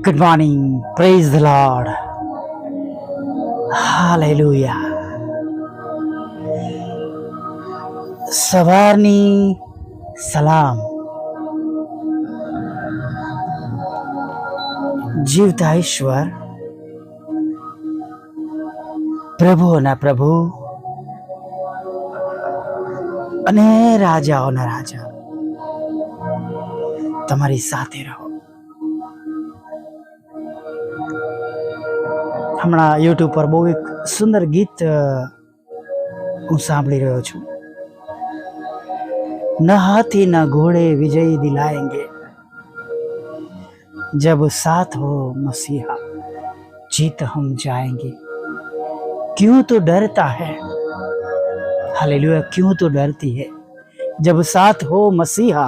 Good morning. Praise the Lord. Hallelujah. સવારની સલામ જીવતા ઈશ્વર પ્રભુઓના પ્રભુ અને રાજાઓના રાજા તમારી સાથે રહો હમણાં યુટ્યુબ પર બહુ એક સુંદર ગીત અ, હું સાંભળી રહ્યો છું न हाथी न घोड़े विजयी दिलाएंगे जब साथ हो मसीहा जीत हम जाएंगे क्यों तो डरता है हालेलुया क्यों तो डरती है जब साथ हो मसीहा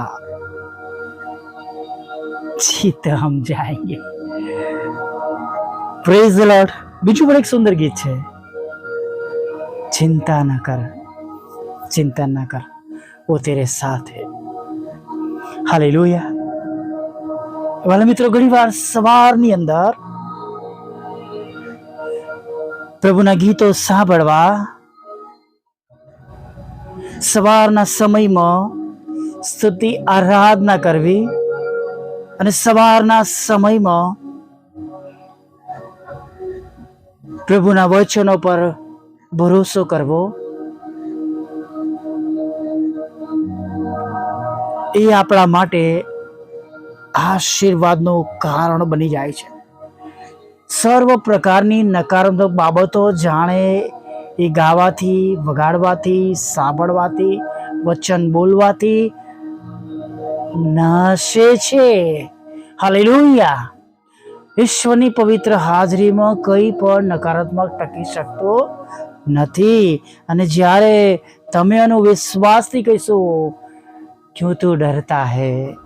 जीत हम जाएंगे પ્રેઝ ધ લોર્ડ બીજું પણ એક સુંદર ગીત છે. ચિંતા ના કર, ચિંતા ના કર વો તેરે સાથ. હાલે લોયા વાલા મિત્રો ઘણી વાર સવારની અંદર પ્રભુના ગીતો સાંભળવા સવારના સમયમાં સ્તુતિ, આરાધના કરવી અને સવારના સમયમાં પ્રભુના વચનો પર ભરોસો કરવો. એ આપણા માટે આશીર્વાદનું કારણ બની જાય છે. સર્વ પ્રકારની નકારાત્મક બાબતો જાણે એ ગાવાથી, વગાડવાથી, સાંભળવાથી, વચન બોલવાથી નાશે છે. હાલેલુયા. ઈશ્વરની પવિત્ર હાજરીમાં કંઈ પણ નકારાત્મક ટકી શકતો નથી. અને જ્યારે તમે એનો વિશ્વાસથી કહીશો ક્યું તું ડરતા હે.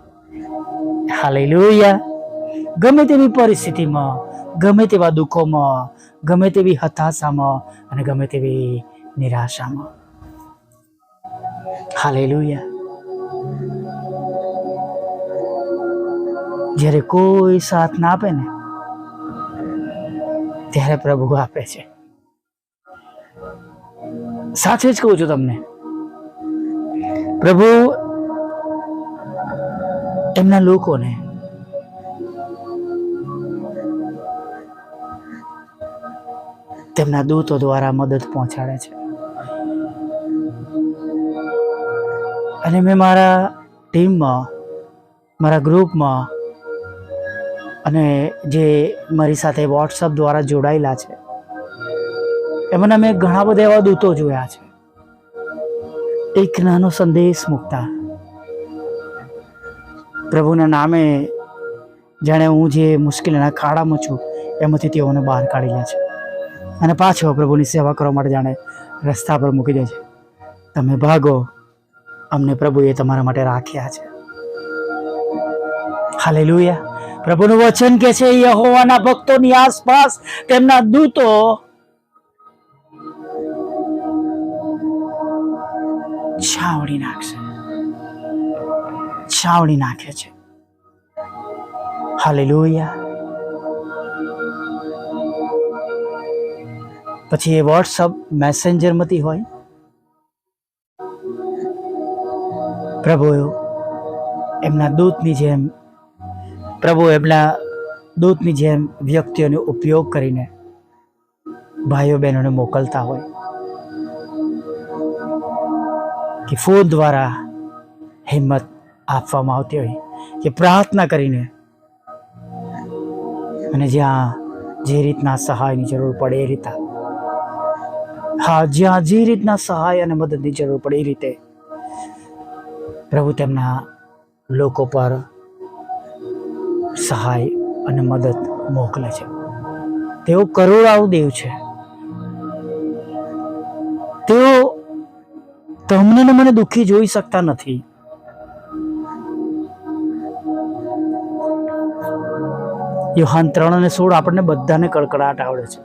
હાલે લોહિયા ગમે તેવી પરિસ્થિતિમાં, ગમે તેવા દુઃખોમાં, ગમે તેવી હતાશામાં અને ગમે તેવી નિરાશામાં. હાલે લોહિયા જ્યારે કોઈ સાથ ના આપે ને ત્યારે પ્રભુ આપે છે. સાચે જ કહું છું તમને, પ્રભુ એમના લોકોને તેમના દૂતો દ્વારા મદદ પહોંચાડે છે. અને મેં મારા ટીમમાં, મારા ગ્રુપમાં અને જે મારી સાથે વોટ્સઅપ દ્વારા જોડાયેલા છે. એમાંના મેં ઘણા બધા એવા દૂતો જોયા છે. એક નાનો સંદેશ મૂકતા. પ્રભુના નામે જાણે હું જે મુશ્કેલીના ખાડામાં છું, એમાંથી તેઓને બહાર કાઢી લે છે. અને પાછો પ્રભુની સેવા કરવા માટે જાણે રસ્તા પર મૂકી દે છે. તમે ભાગો. અમને પ્રભુએ તમારા માટે રાખ્યા છે. હાલેલુયા. પ્રભુનું વચન કે છે, યહોવાના ભક્તોની આસપાસ તેમના દૂતો છાવણી નાખશે. છાવણી નાખે છે. હાલેલુયા. પછી એ વોટ્સઅપ મેસેન્જરમાંથી હોય. પ્રભુ, એમના દૂતની જેમ પ્રભુ એમના દૂતની જેમ વ્યક્તિઓનો ઉપયોગ કરીને ભાઈઓ બહેનોને મોકલતા હોય. કે ફોન દ્વારા હિંમત આપવામાં આવતી હોય. કે પ્રાર્થના કરીને અને જ્યાં જે રીતના સહાયની જરૂર પડે એ રીતે હા, જ્યાં જે રીતના સહાય અને મદદની જરૂર પડે એ રીતે પ્રભુ તેમના લોકો પર સહાય અને મદદ મોકલે છે. તેઓ કરુણાળુ દેવ છે. તેઓ તમને ને મને દુઃખી જોઈ શકતા નથી. યોહાન ત્રણ અને સોળ આપણને બધાને કડકડાટ આવડે છે.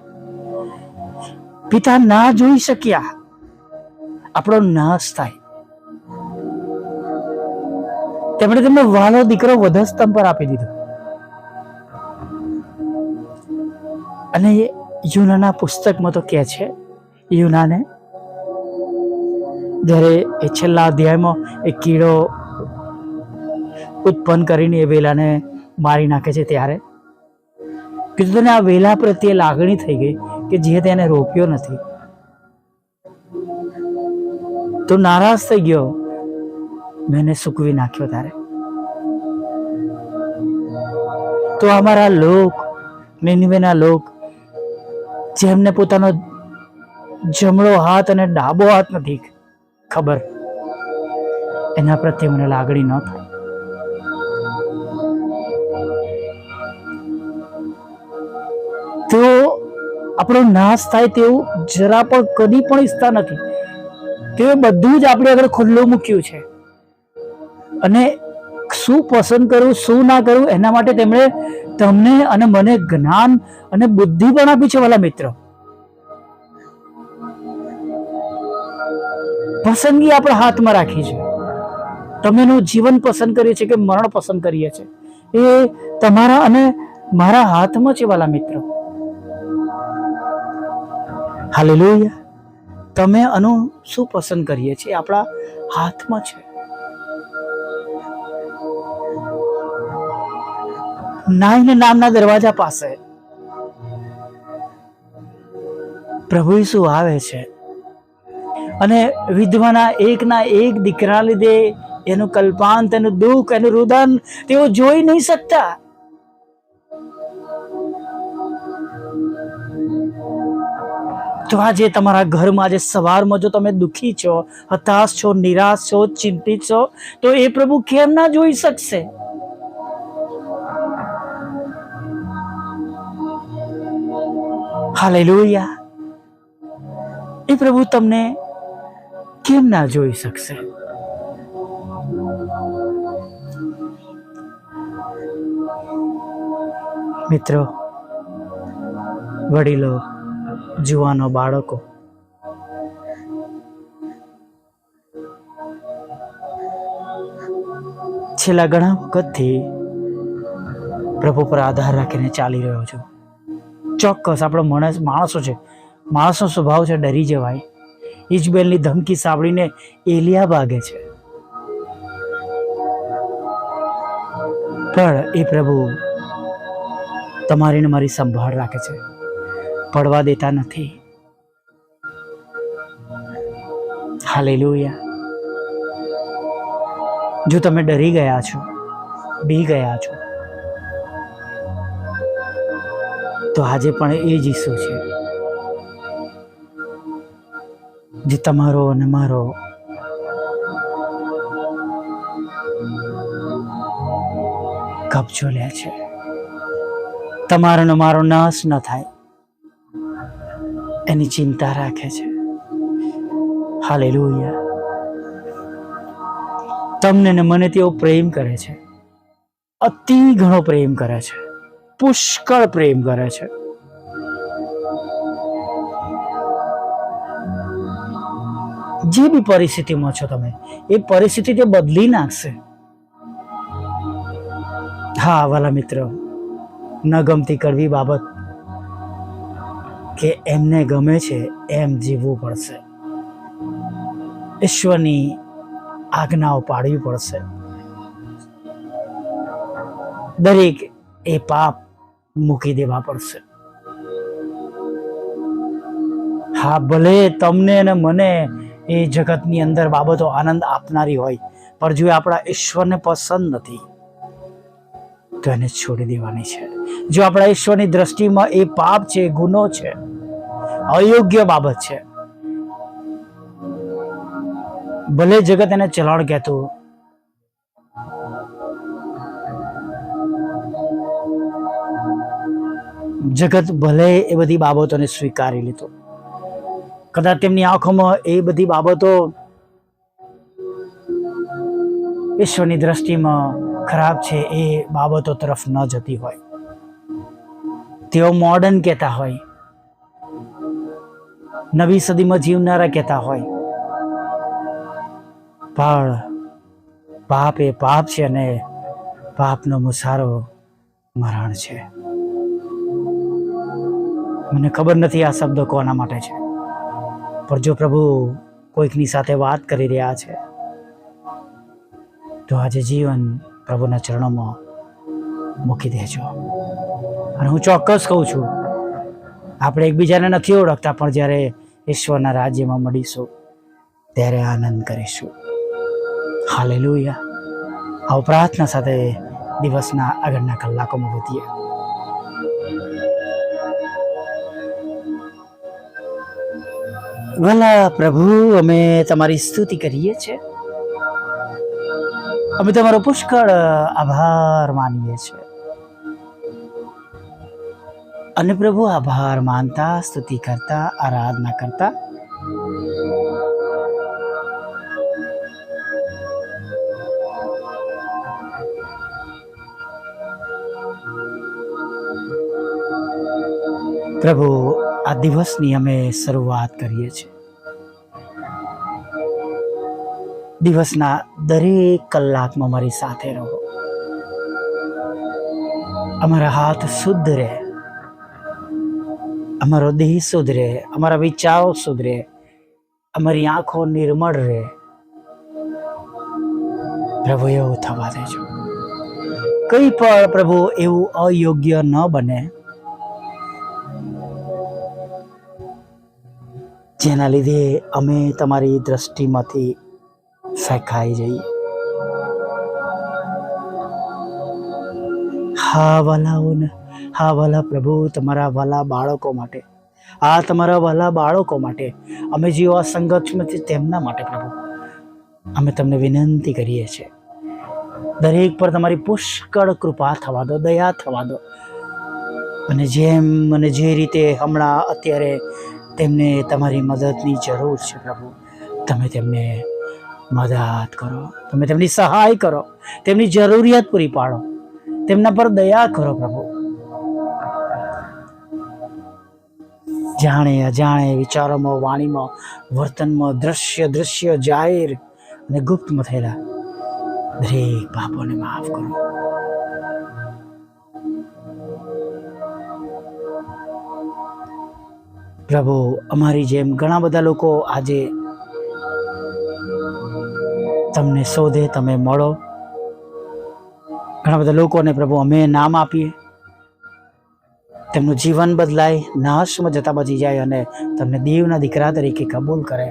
પિતા ના જોઈ શક્યા. આપણો નાશ થાય. તેમણે તેમને વાલો દીકરો વધસ્તંભ પર આપી દીધો. અને એ યુનાના પુસ્તકમાં તો કહે છે, યુનાને જ્યારે એ છેલ્લા અધ્યાયમાં એ કીડો ઉત્પન્ન કરીને એ વેલાને મારી નાખે છે ત્યારે કીધું તને આ વેલા પ્રત્યે લાગણી થઈ ગઈ કે જે તેને રોપ્યો નથી. તો નારાજ થઈ ગયો, મેં સૂકવી નાખ્યો તારે તો અમારા લોક નિનવેના લોક, જેમને પોતાનો જમણો હાથ અને ડાબો હાથ નથી ખબર, એના પ્રત્યે મને લાગણી ન થાય. તેઓ આપણો નાશ થાય તેવું જરા પણ કદી પણ ઈચ્છતા નથી. તેઓ બધું જ આપણે આગળ ખુલ્લું મૂક્યું છે. અને શું પસંદ કરવું શું ના કરવું એના માટે તેમણે તમને અને મને જ્ઞાન અને બુદ્ધિ પણ આપી છે વાલા મિત્ર. પસંદગી આપણે હાથમાં રાખી છે. તમેનું જીવન પસંદ કરીએ છીએ કે મરણ પસંદ કરીએ છીએ? એ તમારા અને મારા હાથમાં છે વાલા મિત્રો. હાલેલુયા. તમે આનું શું પસંદ કરીએ છીએ? આપણા હાથમાં છે. નાઈન નામના દરવાજા પાસે પ્રભુ ઈસુ આવે છે. અને વિધવાના એકના એક દીકરા લીધે એનું કલ્પાંત, એનું દુઃખ, એનું રુદન તેઓ જોઈ નહીં શકતા. તો આજે તમારા ઘરમાં, આજે સવારમાં જો તમે દુઃખી છો, હતાશ છો, નિરાશ છો, ચિંતિત છો, તો એ પ્રભુ કેમ ના જોઈ શકશે? હાલેલુયા. એ પ્રભુ તમને કેમ ના જોઈ શકશે? મિત્રો, વડીલો, જુવાનો, બાળકો, છેલ્લા ઘણા વખતથી પ્રભુ પર આધાર રાખીને ચાલી રહ્યો છું. ચોક્કસ આપણો માણસ માણસો છે. માણસનો સ્વભાવ છે ડરી જવાય. ઇજબેલની ધમકી સાંભળીને એલિયા ભાગે છે. પણ એ પ્રભુ તમારી ને મારી સંભાળ રાખે છે. પડવા દેતા નથી. હાલેલુયા. જો તમે ડરી ગયા છો, બી ગયા છો તો આજે પણ એ જ ઈસુ છે, જે તમારો અને મારો કબજો લે છે. તમારોનો મારો નાશ ન થાય, એની ચિંતા રાખે છે. હાલેલુયા. તમને ને મને તેઓ પ્રેમ કરે છે, અતિ ઘણો પ્રેમ કરે છે. પુષ્કળ પ્રેમ કરે છે. જે બી પરિસ્થિતિમાં છો તમે, એ પરિસ્થિતિ તે બદલી નાખશે. હા, વાલા મિત્ર, ન ગમતી કરવી બાબત કે એમને ગમે છે એમ જીવવું પડશે. ઈશ્વરની આજ્ઞાઓ પાડવી પડશે. દરેક એ પાપ મૂકી દેવા પડશે. હા, ભલે તમને અને મને એ જગતની અંદર બાબતો આનંદ આપનારી હોય, પણ જો આપણા ઈશ્વરને પસંદ નથી, તો એને છોડી દેવાની છે. જો આપણા ઈશ્વરની દ્રષ્ટિમાં એ પાપ છે, ગુનો છે, અયોગ્ય બાબત છે, ભલે જગત એને ચલણ કહેતું જગત ભલે એ બધી બાબતોને સ્વીકારી લીધો. કદાચ તેમની આંખોમાં એ બધી બાબતો ઈશ્વરની દ્રષ્ટિમાં ખરાબ છે એ બાબતો તરફ ન જતી હોય. તેઓ મોડર્ન કહેતા હોય. નવી સદીમાં જીવનારા કહેતા હોય. પણ પાપ એ પાપ છે અને પાપનો મુસારો મરણ છે. મને ખબર નથી આ શબ્દ કોના માટે છે. પણ જો પ્રભુ કોઈકની સાથે વાત કરી રહ્યા છે, તો આજે જીવન પ્રભુના ચરણોમાં મૂકી દેજો. અને હું ચોક્કસ કહું છું, આપણે એકબીજાને નથી ઓળખતા, પણ જ્યારે ઈશ્વરના રાજ્યમાં મળીશું, ત્યારે આનંદ કરીશું. હાલેલુયા. આવો પ્રાર્થના સાથે દિવસના આગળના કલાકોમાં વધીએ. ભલા પ્રભુ, અમે તમારી સ્તુતિ કરીએ છીએ. અમે તમારો પુષ્કળ આભાર માનીએ છીએ. અને પ્રભુ, આભાર માનતા, સ્તુતિ કરતા, આરાધના કરતા. પ્રભુ આ દિવસની અમે શરૂઆત કરીએ છીએ. દિવસના દરેક કલાકમાં મારી સાથે રહો. અમારા હાથ શુદ્ધ રહે. અમારો દેહ સુધરે અમારા વિચારો સુધરે અમારી આંખો નિર્મળ રહે. પ્રભુ, એવું થવા દેજો. કઈ પણ પ્રભુ એવું અયોગ્ય ન બને જેના લીધે અમે તમારી દ્રષ્ટિમાંથી ફેંકાઈ જઈએ હા વાલાઓને હા વાલા પ્રભુ, તમારા વાલા બાળકો માટે. આ તમારા વાલા બાળકો માટે. અમે જેઓ આ સંઘર્ષમાં તેમના માટે પ્રભુ. અમે તમને વિનંતી કરીએ છીએ. દરેક પર તમારી પુષ્કળ કૃપા થવા દો, દયા થવા દો. અને જેમ અને જે રીતે હમણાં અત્યારે તેમને તમારી મદદની જરૂર છે પ્રભુ. તમે તેમને મદદ કરો. તમે તેમની સહાય કરો. તેમની જરૂરિયાત પૂરી પાડો. તેમના પર દયા કરો પ્રભુ. જાણે અજાણે વિચારોમાં, વાણીમાં, વર્તનમાં દ્રશ્ય દૃશ્ય જાહેર અને ગુપ્તમાં થયેલા દરેક પાપોને માફ કરો. પ્રભુ, અમારી જેમ ઘણા બધા લોકો આજે તમને શોધે, તમે મળો. ઘણા બધા લોકોને પ્રભુ, અમે નામ આપીએ. તેમનું જીવન બદલાય, નાશમાં જતા બચી જાય અને તમને દેવના દીકરા તરીકે કબૂલ કરે.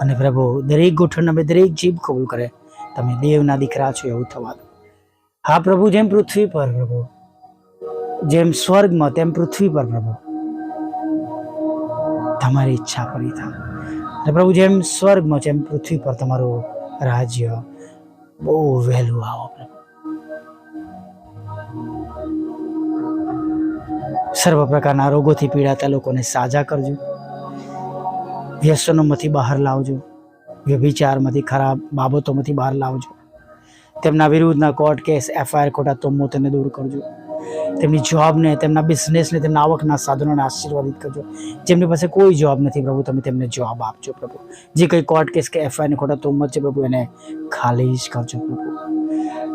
અને પ્રભુ, દરેક ગોઠણ અમે દરેક જીભ કબૂલ કરે. તમે દેવના દીકરા છો એવું થવા દો. હા પ્રભુ, જેમ પૃથ્વી પર પ્રભુ, જેમ સ્વર્ગમાં, તેમ પૃથ્વી પર પ્રભુ. તમારી ઈચ્છા પૂરી થાય. પ્રભુ જેમ સ્વર્ગમાં જેમ પૃથ્વી પર તમારું રાજ્ય બહુ વહેલું આવો પ્રભુ. સર્વ પ્રકારના રોગોથી પીડાતા લોકોને સાજા કરજો. વ્યસનોમાંથી બહાર લાવજો. વ્યભિચારમાંથી ખરાબ બાબતોમાંથી બહાર લાવજો. તેમના વિરુદ્ધના કોર્ટ કેસ, એફઆઈઆર ખોટા તોમો તેને દૂર કરજો. તેમની જોબને, તેમના બિઝનેસને તેમના આવકના સાધનોને આશીર્વાદિત કરજો. જેમની પાસે કોઈ જોબ નથી પ્રભુ, તમે તેમને જોબ આપજો પ્રભુ. જે કંઈ કોર્ટ કેસ કે એફઆઈઆરને ખોટા તોમત છે પ્રભુ, એને ખાલી જ કરજો પ્રભુ.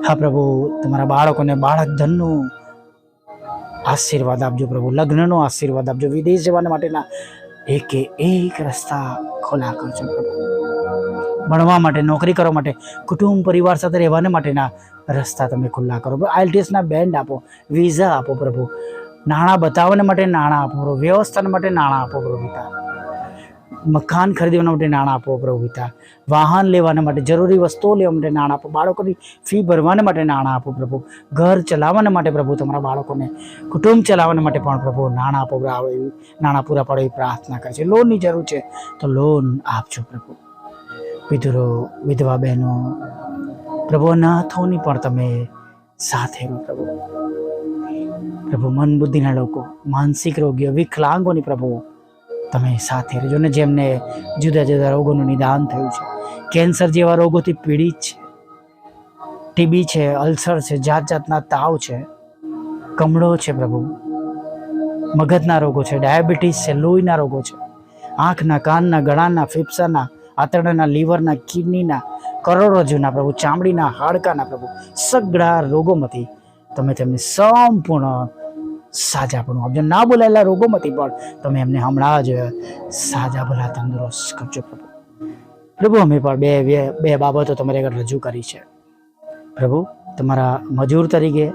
હા પ્રભુ, તમારા બાળકોને બાળક ધનનું આશીર્વાદ આપજો પ્રભુ, લગ્નનો આશીર્વાદ આપજો, વિદેશ જવાના માટેના એકે એક રસ્તા ખોલા કરજો પ્રભુ. ભણવા માટે, નોકરી કરવા માટે, કુટુંબ, પરિવાર સાથે રહેવાને માટેના રસ્તા તમે ખુલ્લા કરો. આઈલટીએસના બેન્ડ આપો, વિઝા આપો પ્રભુ. નાણાં બતાવવાને માટે નાણાં આપો પ્રભુ. વ્યવસ્થાને માટે નાણાં આપો પ્રભુ પિતા. મકાન ખરીદવાના માટે નાણાં આપો પ્રભુ પિતા. વાહન લેવાના માટે, જરૂરી વસ્તુઓ લેવા માટે નાણાં આપો. બાળકોની ફી ભરવાને માટે નાણાં આપો પ્રભુ. ઘર ચલાવવાના માટે પ્રભુ તમારા બાળકોને. કુટુંબ ચલાવવાના માટે પણ પ્રભુ નાણાં આપો. નાણાં પૂરા પાડો એવી પ્રાર્થના કરે છે. લોનની જરૂર છે તો લોન આપજો પ્રભુ. વિધુરો, વિધવા બહેનો પ્રભુ અનાથોની પણ તમે સાથે પ્રભુ. પ્રભુ મન બુદ્ધિના લોકો, માનસિક રોગીઓ, વિકલાંગોની પ્રભુ, તમે સાથે રહેજો. ને જેમને જુદા જુદા રોગોનું નિદાન થયું છે, કેન્સર જેવા રોગોથી પીડિત છે, ટીબી છે, અલ્સર છે, જાત જાતના તાવ છે, કમળો છે પ્રભુ, મગજના રોગો છે, ડાયાબિટીસ છે, લોહીના રોગો છે, આંખના, કાનના, ગળાના, ફેફસાના આંતરડાના લીવરના કિડનીના કરોડરજ્જુના પ્રભુ, ચામડીના હાડકાના પ્રભુ સગળા રોગોમાંથી તમે તેમને સંપૂર્ણ સાજા પણ આપજો ના બોલાયેલા રોગોમાંથી પણ તમે એમને હમણાં જ સાજા ભલા તંદુરસ્ત કરજો પ્રભુ. પ્રભુ, અમે પણ બે બે બાબતો તમારી આગળ રજૂ કરી છે. પ્રભુ, તમારા મજૂર તરીકે,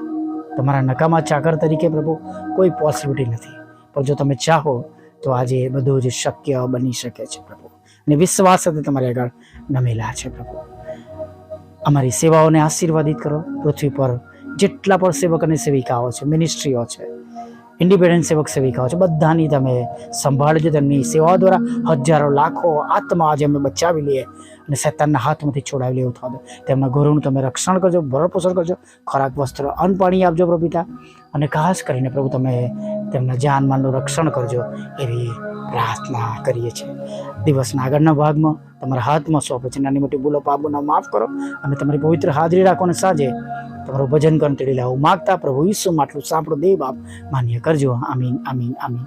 તમારા નકામા ચાકર તરીકે પ્રભુ કોઈ પોસિબિલિટી નથી. પણ જો તમે ચાહો તો આજે બધું જ શક્ય બની શકે છે પ્રભુ. અને વિશ્વાસ સાથે તમારી આગળ નમેલા છે પ્રભુ. અમારી સેવાઓને આશીર્વાદિત કરો. પૃથ્વી પર જેટલા પણ સેવક અને સેવિકાઓ છે મિનિસ્ટ્રીઓ છે ઇન્ડિપેન્ડન્ટ સેવક સેવિકાઓ છે, બધાની તમે સંભાળજો તેમની સેવાઓ દ્વારા હજારો લાખો આત્મા આજે અમે બચાવી લઈએ અને શેતાનના હાથમાંથી છોડાવી લેવું થવા દો. તેમના ગૌરવનું તમે રક્ષણ કરજો ભરણપોષણ કરજો, ખોરાક, વસ્ત્ર, અન્ન, પાણી આપજો પ્રભુ પિતા. અને ખાસ કરીને પ્રભુ તમે તેમના જાનમાલનું રક્ષણ કરજો એવી પ્રાર્થના કરીએ છીએ. દિવસના આગળના ભાગમાં તમારા હાથમાં સોંપે છે નાની મોટી ભૂલો, પાપોના માફ કરો અને તમારી પવિત્ર હાજરી રાખો અને સાંજે તમારું ભજન કંટીડી લાવું. માગતા પ્રભુ ઈસુ માટલું સાંભળો, દેવ બાપ માન્ય કરજો. આમીન આમીન આમીન.